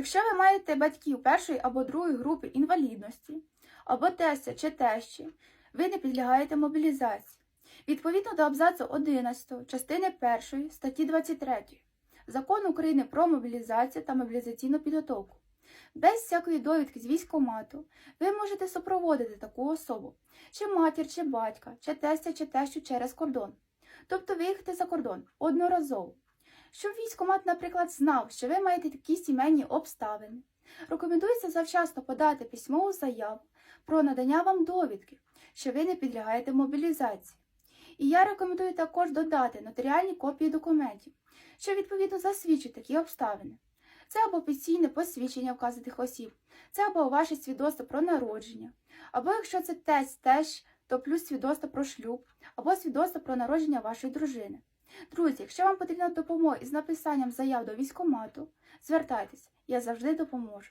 Якщо ви маєте батьків першої або другої групи інвалідності, або тестя чи тещі, ви не підлягаєте мобілізації. Відповідно до абзацу 11 частини 1 статті 23 Закону України про мобілізацію та мобілізаційну підготовку. Без всякої довідки з військкомату ви можете супроводити таку особу, чи матір, чи батька, чи тестя, чи тещу через кордон. Тобто виїхати за кордон одноразово. Щоб військкомат, наприклад, знав, що ви маєте такі сімейні обставини. Рекомендується завчасно подати письмову заяву про надання вам довідки, що ви не підлягаєте мобілізації. І я рекомендую також додати нотаріальні копії документів, що відповідно засвідчують такі обставини. Це або офіційне посвідчення вказаних осіб, це або ваше свідоцтво про народження, або якщо це тесть теж, то плюс свідоцтво про шлюб, або свідоцтво про народження вашої дружини. Друзі, якщо вам потрібна допомога із написанням заяв до військкомату, звертайтеся, я завжди допоможу.